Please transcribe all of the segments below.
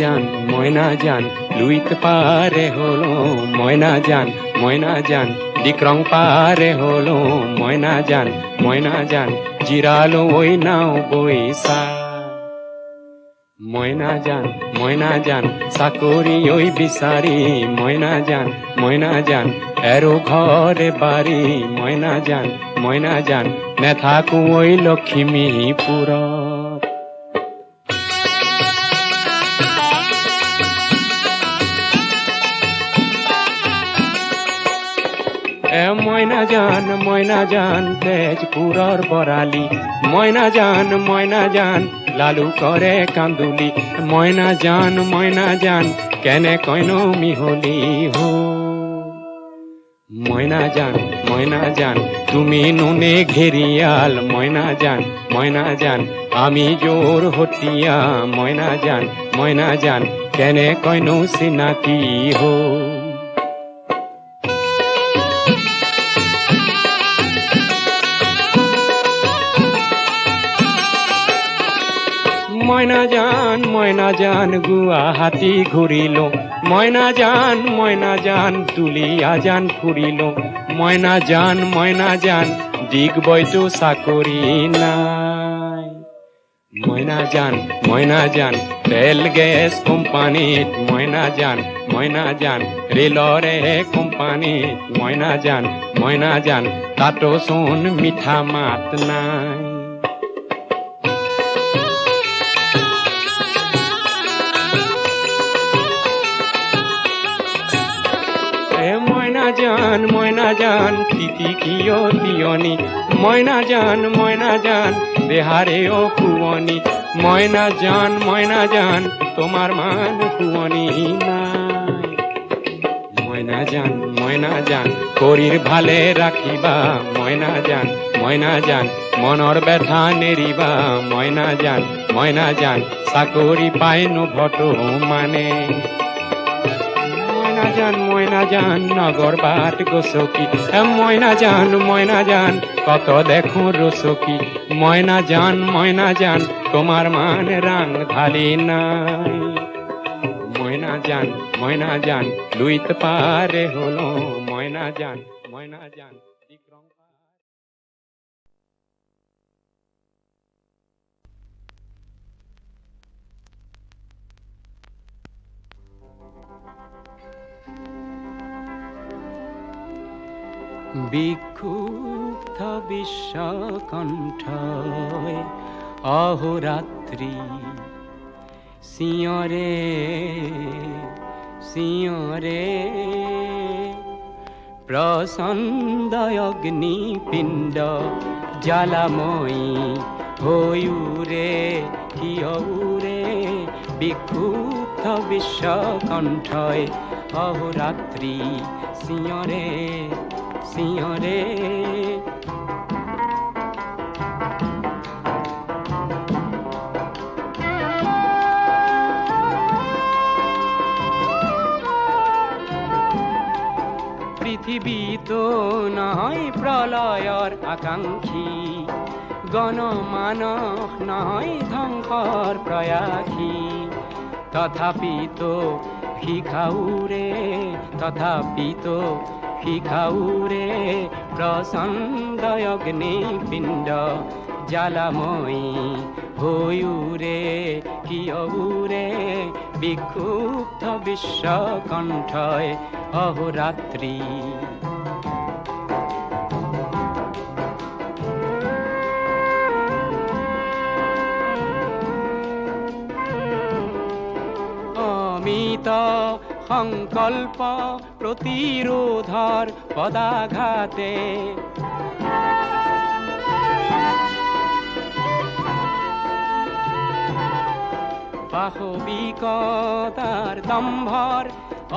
যান ময়না যান লুইত পারে হলো ময়না যান ময়না যান ডিক্রং পারে হলো ময়না যান ময়না যান জিরালো ওই নাও বইসা ময়না যান ময়না যান চাকরি ওই বিচারি ময়না যান ময়না যান এরো ঘরে বাড়ি ময়না যান ময়না যান নেথাকু ওই লক্ষ্মীপুরত ময়না যান ময়না যান তেজপুরর বরালি ময়না যান ময়না যান লালু করে কান্দুলি ময়না যান ময়না যান কেনে কইন মিহলি হো ময়না যান ময়না যান তুমি নুনে ঘেরিয়াল ময়না যান ময়না যান আমি জোর হটিয়া ময়না যান ময়না যান কেনে কইন সিনাকি হো ময়না যান ময়না যান গুয়াহাটি ঘুরিল ময়না যান ময়না যান তুলিয়া যান ফুরিল ময়না যান ময়না যান দিগ বৈতো চাকরি নাই ময়না যান ময়না যান তেল গেছ কোম্পানীত ময়না যান ময়না যান ৰেলৰে কোম্পানীত ময়না যান ময়না যান তাতো চোন মিঠা মাত নাই ময়না যান তিতি কিয় তিয়নি ময়না যান ময়না যান দেহারে ও কুয়নি ময়না যান ময়না যান তোমার মান কুয়নি নাই। ময়না যান ময়না যান শরীর ভালে রাখিবা। ময়না যান ময়না যান মনৰ ব্যথা নেৰিবা ময়না যান ময়না যান চাকৰি পাই নভট মানে। ময়না যান ময়না যান নগর বাট গোসকি। ময়না যান ময়না যান কত দেখো রসকি। ময়না যান ময়না যান তোমার মান রাং ঢালি নাই। ময়না যান ময়না যান লুইত পারে হলো। ময়না যান ময়না যান বিক্ষুব্ধ বিশ্বকণ্ঠয় অহোরাত্রি। সিঁয়রে সিঁয়রে প্রসন্দয় অগ্নিপিণ্ড জ্বালাময়ী হয়ুরে হিয়ৌরে বিক্ষুব্ধ বিশ্বকণ্ঠয় অহোরাত্রি সিঁয়রে। সিঁয়রে পৃথিবী তো নয় প্রলয়র আকাঙ্ক্ষী। গণমানস নয় ধ্বংসর প্রয়াসী। তথাপি তো শিখাউরে তথাপি প্রসন্দ অগ্নিপিণ্ড জ্বালাময়ী হয়ুরে কিয়উরে বিক্ষুব্ধ বিশ্বকণ্ঠয় অহোরাত্রি। তা সংকল্প প্ৰতিৰোধৰ পদাঘাতে। পাশবিকতাৰ দম্ভৰ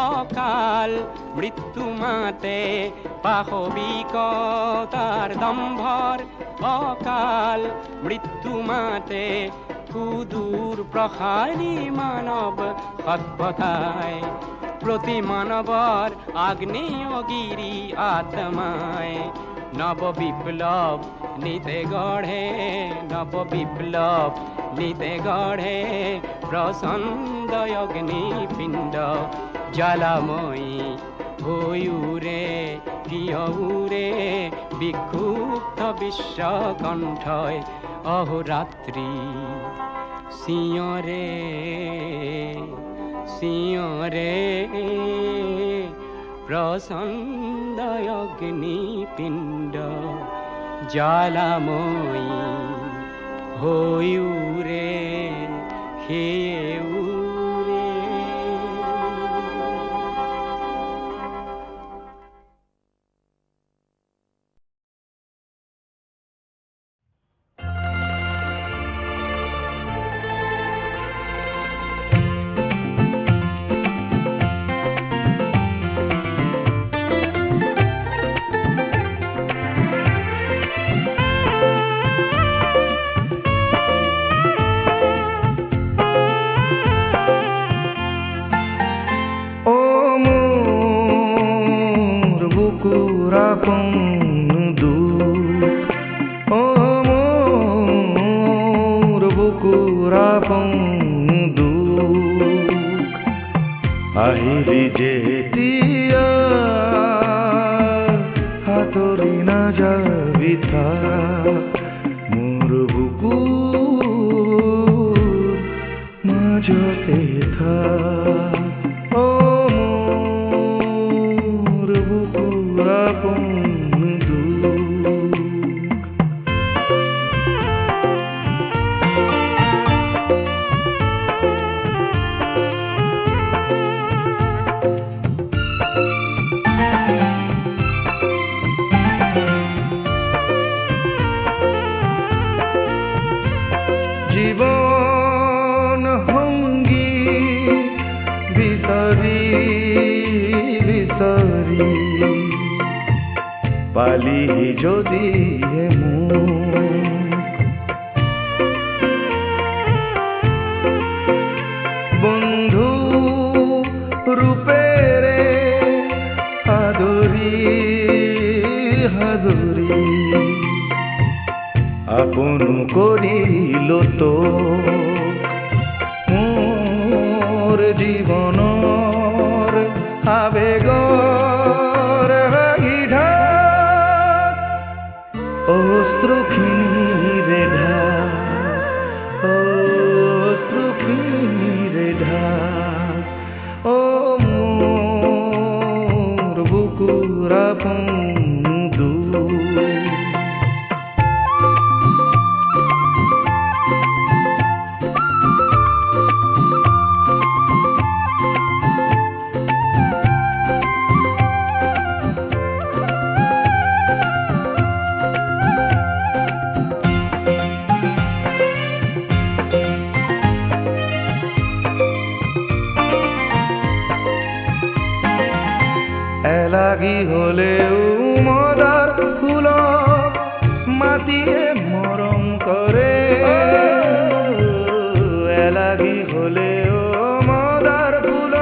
অকাল মৃত্যু মাতে। পাশবিকতাৰ দম্ভৰ অকাল মৃত্যু মাতে। সুদূর প্রসারী মানব সভ্যতায়, প্রতি মানবর আগ্নেয়গিরি আত্মায়। নব বিপ্লব নিতে গঢ়ে নব বিপ্লব নিতে গঢ়ে প্রসন্দয় অগ্নি পিণ্ড। জ্বালাময়ী হয়ুরে কিয়উরে বিক্ষুব্ধ বিশ্বকণ্ঠয় অহোরাত্রি সিয়রে সিঁয়রে প্রসন্দয় অগ্নিপিণ্ড জ্বালাময়ী হয়ুরে হেউরে আপন করিল তো। মোর জীবনর আবেগর ভাগিঢা অশ্রুখিনী রেঢা অশ্রুখিনী রেঢা ও মোর হলেও মদার ফুল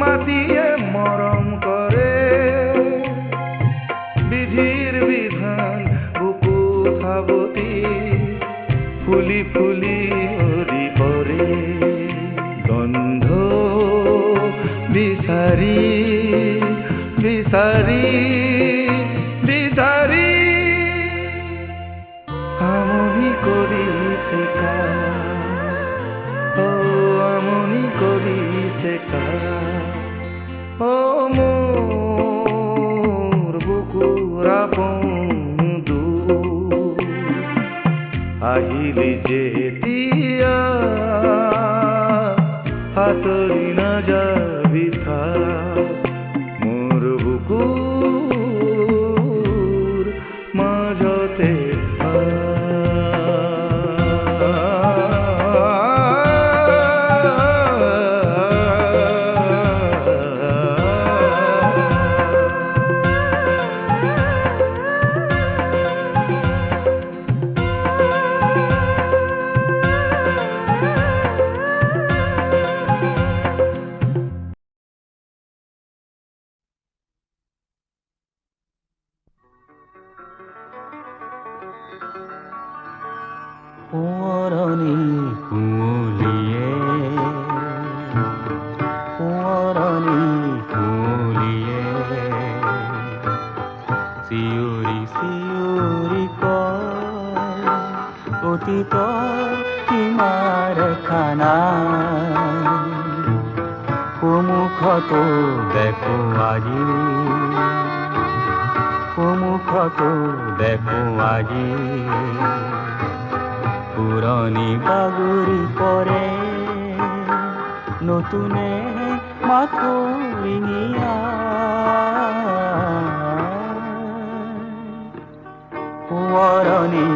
মাতিয়ে মরম করে। বিধির বিধান বুকু সাবতী ফুলি ফুলি হরি পরে। গন্ধ বিচাৰি বিচাৰি বন্ধু। আহিলি যেতিয়া হাতৰি না যাবি থা পুৰণি বাগুরি পৰে নতুনে মাথো ৰিঙিয়া সোঁৱৰণি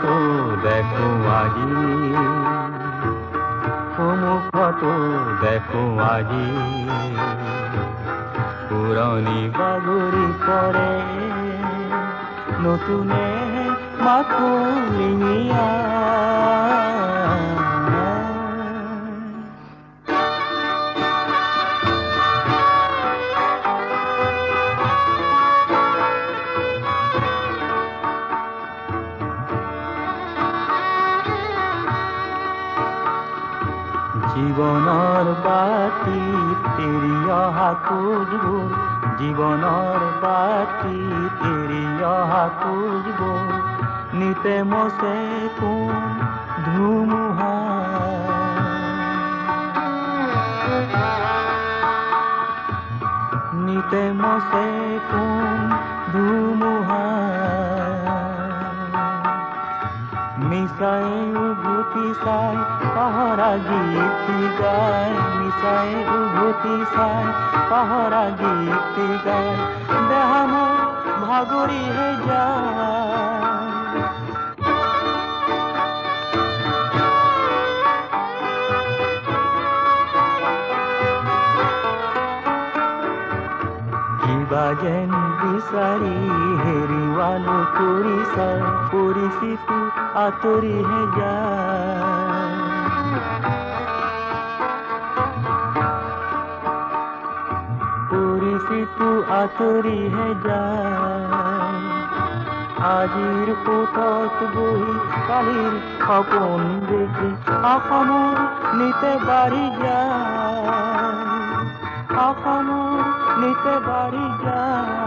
সন্মুখতো দেখো আজি সন্মুখতো দেখো আজি পুরনি বাগুরি পরে নতুনে মাতুলিয়া তেৰি অহা খোজবোৰ জীৱনৰ বাতি তেৰি অহা খোজবোৰ নিতে মচে কোন ধুমুহা। নিতে মচে কোন ধুমুহা। मिसाए उभूति साय पहरा गीत गाय मिसाए उभूति साय पहरा गीत गाय देहा मोर भागुरी है जाय যেন বিচাৰি হেৰুৱালো কৰিছা পৰিচিত আঁতৰিহে যায় পৰিচিত আঁতৰিহে যায় আজিৰ সোঁতত বহি কালিৰ সপোন দেখি অসমৰ নিতে বাঢ়ি যায় অসমৰ নিতে বাঢ়ি যায়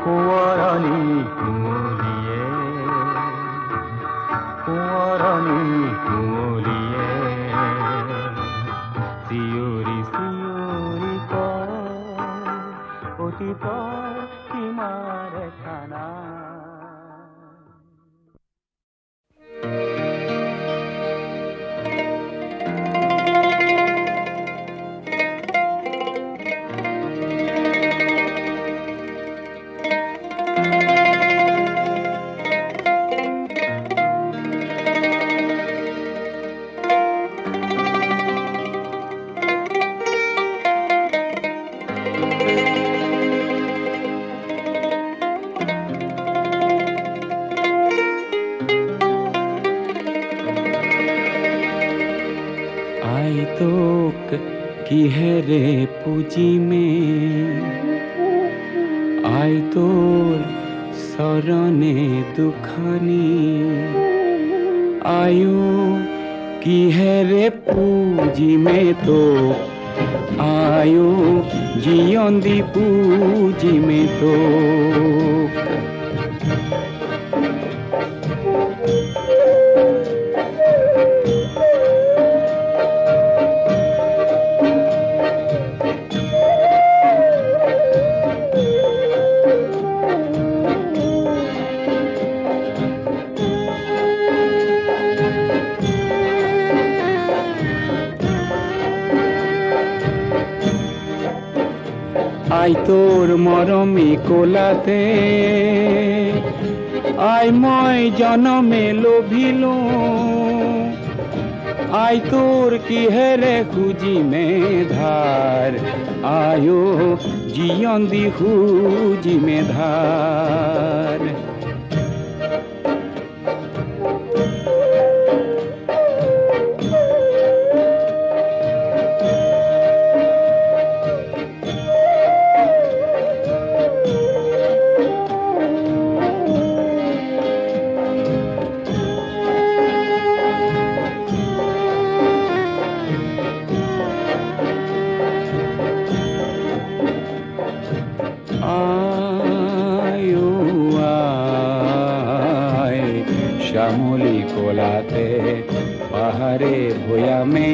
সোঁৱৰণি কিহেৰে পুজিমে আই তোৰ চৰণে দুখনি আয়ো কিহেৰে পুজিমে তোক আয়ো জীয়ন্দি পুজিমে তোক আই কোলাতে। আই মই জনমে লোভিল। আই তোর কি হেরে খুঁজি মে ধার আয়ো জিয়ন্দি খুঁজি মে ধার পাহাড়ে ভয়ামে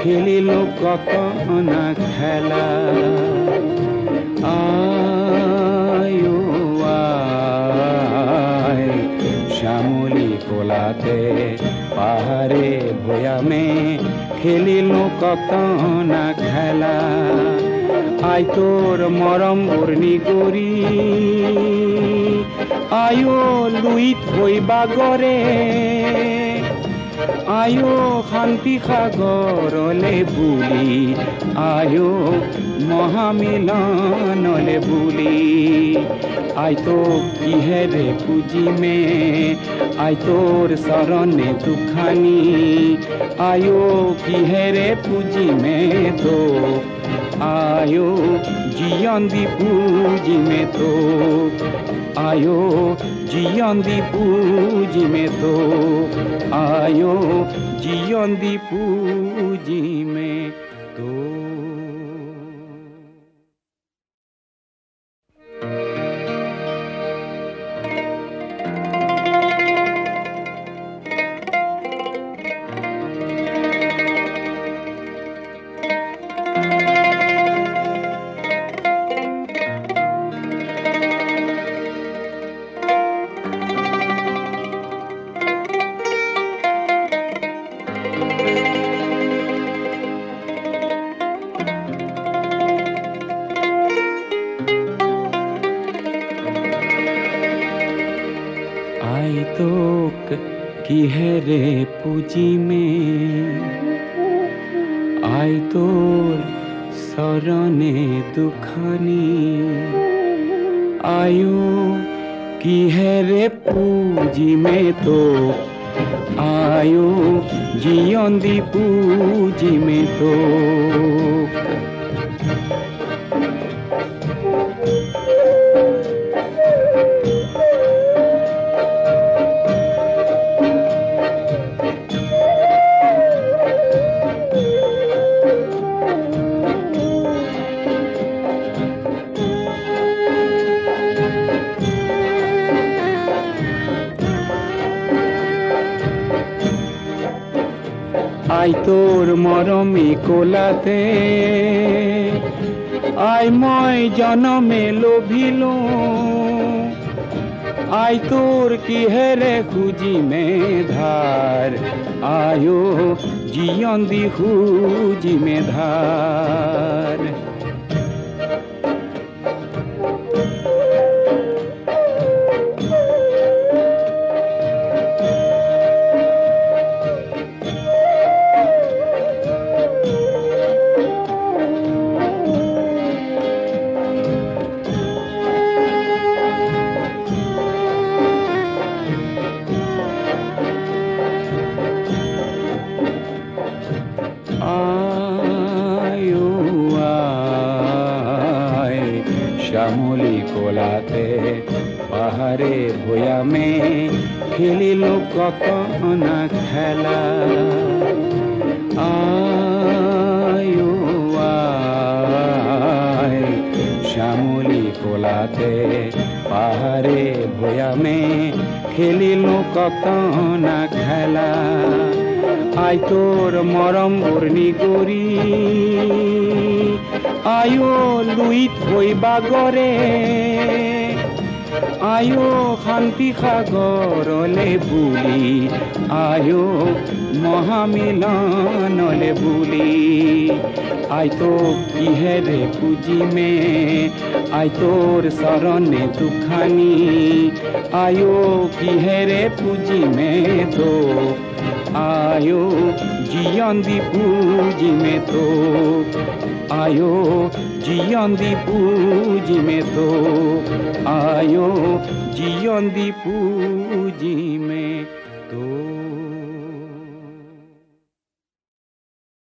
খেলিল কত না খেলা। আয়ো শ্যামলি কোলাতে পাহাড়ে ভয়ামে খেলিল কত না খেলা। আই তোর মরম বর্ণি করি আয়ো লুইত হইবা গরে। আয়ো শান্তি সাগৰলে বুলি, আয়ো মহামিলনলে বুলি। আই তো কিহেৰে পুজিমে, আই তোৰ চৰণে দুখানি। আয়ো কিহেৰে পুজিমে তো আয়ো জিয়ন্দি পুজিমে তো আয়ো জিয়ন্দি পুজিমে তো আয়ো জিয়ন্দি পুজিমে কিহেৰে পুজিমে আই তোৰ চৰণে দুখানি আয়ো কিহেৰে পুজিমে তোক আয়ো জিয়ন্দি পুজিমে তোক আই তোর মরমে কোলাতে। আই মই জনমে লোভিল। আই তোর কি হেরে খুঁজি মে ধার আয়ো জিয়ন্দি খুঁজি মে শ্যামলি কোলাতে, পাহাড়ে ভয়ামে খেলিল কত না খেলা। আয়ো আয়, শ্যামলি কোলাতে, পাহাড়ে ভয়ামে খেলিল কত না খেলা। আই তোর মরম বর্ণি করি আয়ো লুই হইবা গরে আয়ো শান্তি সাগৰলে বুলি। আয়ো মহামিলনলে বুলি। আইতো কিহেৰে পুজিমে আইতোৰ চৰণে দুখানি। আয়ো কিহেৰে পুজিমে তো। আয়ো জীয়ন দি পুজিমে তো। आयो जियांदी पूजी में तो आयो जियांदी पूजी में तो